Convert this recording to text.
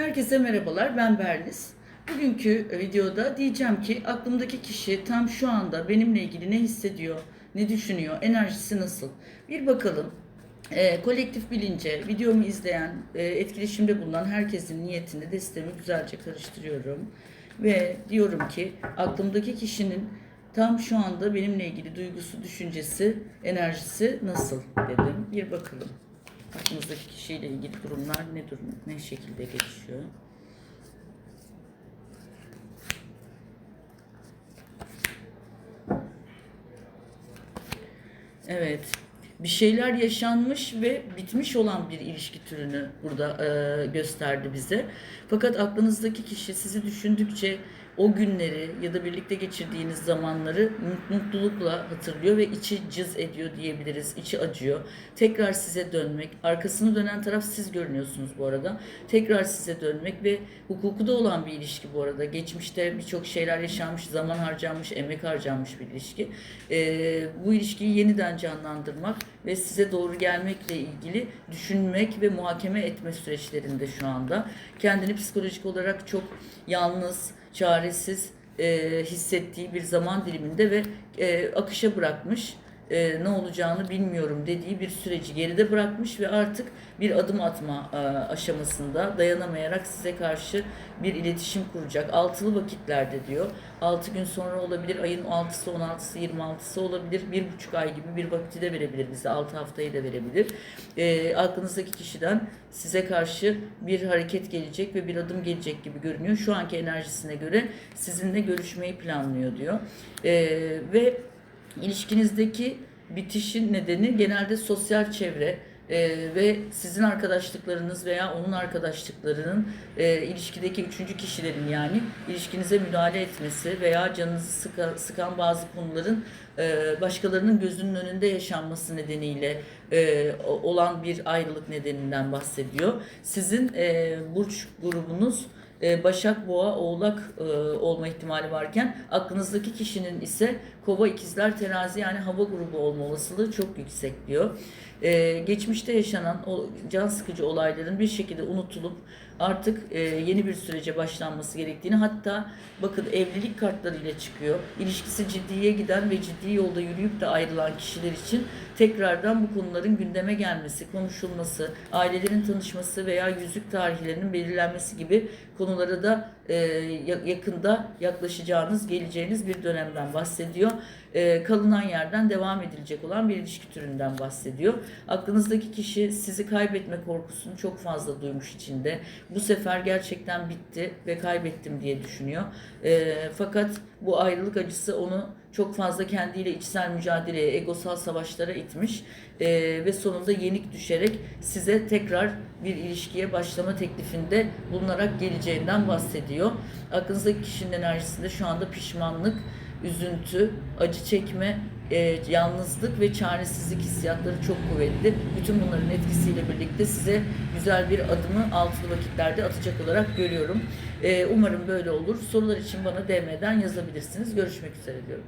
Herkese merhabalar, ben Berniz. Bugünkü videoda diyeceğim ki aklımdaki kişi tam şu anda benimle ilgili ne hissediyor, ne düşünüyor, enerjisi nasıl? Bir bakalım. Ee, kolektif bilince, videomu izleyen, e, etkileşimde bulunan herkesin niyetini, destemi güzelce karıştırıyorum. Ve diyorum ki aklımdaki kişinin tam şu anda benimle ilgili duygusu, düşüncesi, enerjisi nasıl dedim. Bir bakalım. Aklınızdaki kişiyle ilgili durumlar ne durum, ne şekilde gelişiyor? Evet. Bir şeyler yaşanmış ve bitmiş olan bir ilişki türünü burada e, gösterdi bize. Fakat aklınızdaki kişi sizi düşündükçe o günleri ya da birlikte geçirdiğiniz zamanları mutlulukla hatırlıyor ve içi cız ediyor diyebiliriz. içi acıyor. Tekrar size dönmek, arkasını dönen taraf siz görünüyorsunuz bu arada. Tekrar size dönmek ve hukuku da olan bir ilişki bu arada. Geçmişte birçok şeyler yaşanmış, zaman harcanmış, emek harcanmış bir ilişki. Ee, bu ilişkiyi yeniden canlandırmak ve size doğru gelmekle ilgili düşünmek ve muhakeme etme süreçlerinde şu anda. Kendini psikolojik olarak çok yalnız, çaresiz e, hissettiği bir zaman diliminde ve e, akışa bırakmış e, ne olacağını bilmiyorum dediği bir süreci geride bırakmış ve artık bir adım atma e, aşamasında dayanamayarak size karşı bir iletişim kuracak. Altılı vakitlerde diyor. 6 gün sonra olabilir, ayın 6'sı, 16'sı, 26'sı olabilir. Bir buçuk ay gibi bir vakti de verebilir bize. 6 haftayı da verebilir. E, aklınızdaki kişiden size karşı bir hareket gelecek ve bir adım gelecek gibi görünüyor. Şu anki enerjisine göre sizinle görüşmeyi planlıyor diyor. E, ve ilişkinizdeki bitişin nedeni genelde sosyal çevre e, ve sizin arkadaşlıklarınız veya onun arkadaşlıklarının e, ilişkideki üçüncü kişilerin yani ilişkinize müdahale etmesi veya canınızı sıka, sıkan bazı konuların e, başkalarının gözünün önünde yaşanması nedeniyle e, olan bir ayrılık nedeninden bahsediyor. Sizin e, burç grubunuz e, Başak, Boğa, Oğlak e, olma ihtimali varken aklınızdaki kişinin ise Kova, İkizler, Terazi yani hava grubu olma olasılığı çok yüksek diyor. E, geçmişte yaşanan o can sıkıcı olayların bir şekilde unutulup artık e, yeni bir sürece başlanması gerektiğini hatta bakın evlilik kartlarıyla çıkıyor. İlişkisi ciddiye giden ve ciddi yolda yürüyüp de ayrılan kişiler için tekrardan bu konuların gündeme gelmesi, konuşulması, ailelerin tanışması veya yüzük tarihlerinin belirlenmesi gibi konulara da e, ya- yakında yaklaşacağınız, geleceğiniz bir dönemden bahsediyor. E, kalınan yerden devam edilecek olan bir ilişki türünden bahsediyor. Aklınızdaki kişi sizi kaybetme korkusunu çok fazla duymuş içinde. Bu sefer gerçekten bitti ve kaybettim diye düşünüyor. E, fakat bu ayrılık acısı onu çok fazla kendiyle içsel mücadeleye, egosal savaşlara itmiş E, ve sonunda yenik düşerek size tekrar bir ilişkiye başlama teklifinde bulunarak geleceğinden bahsediyor. Aklınızdaki kişinin enerjisinde şu anda pişmanlık, üzüntü, acı çekme, e, yalnızlık ve çaresizlik hissiyatları çok kuvvetli. Bütün bunların etkisiyle birlikte size güzel bir adımı altılı vakitlerde atacak olarak görüyorum. E, umarım böyle olur. Sorular için bana DM'den yazabilirsiniz. Görüşmek üzere diyorum.